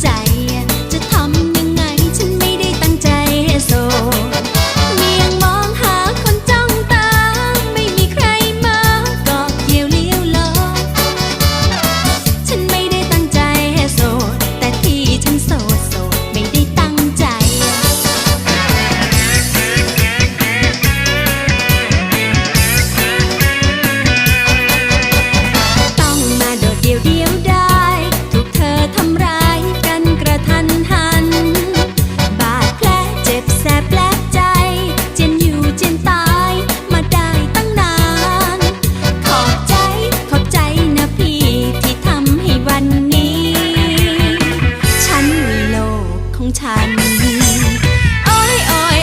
在 คัญอ้ยอ้ย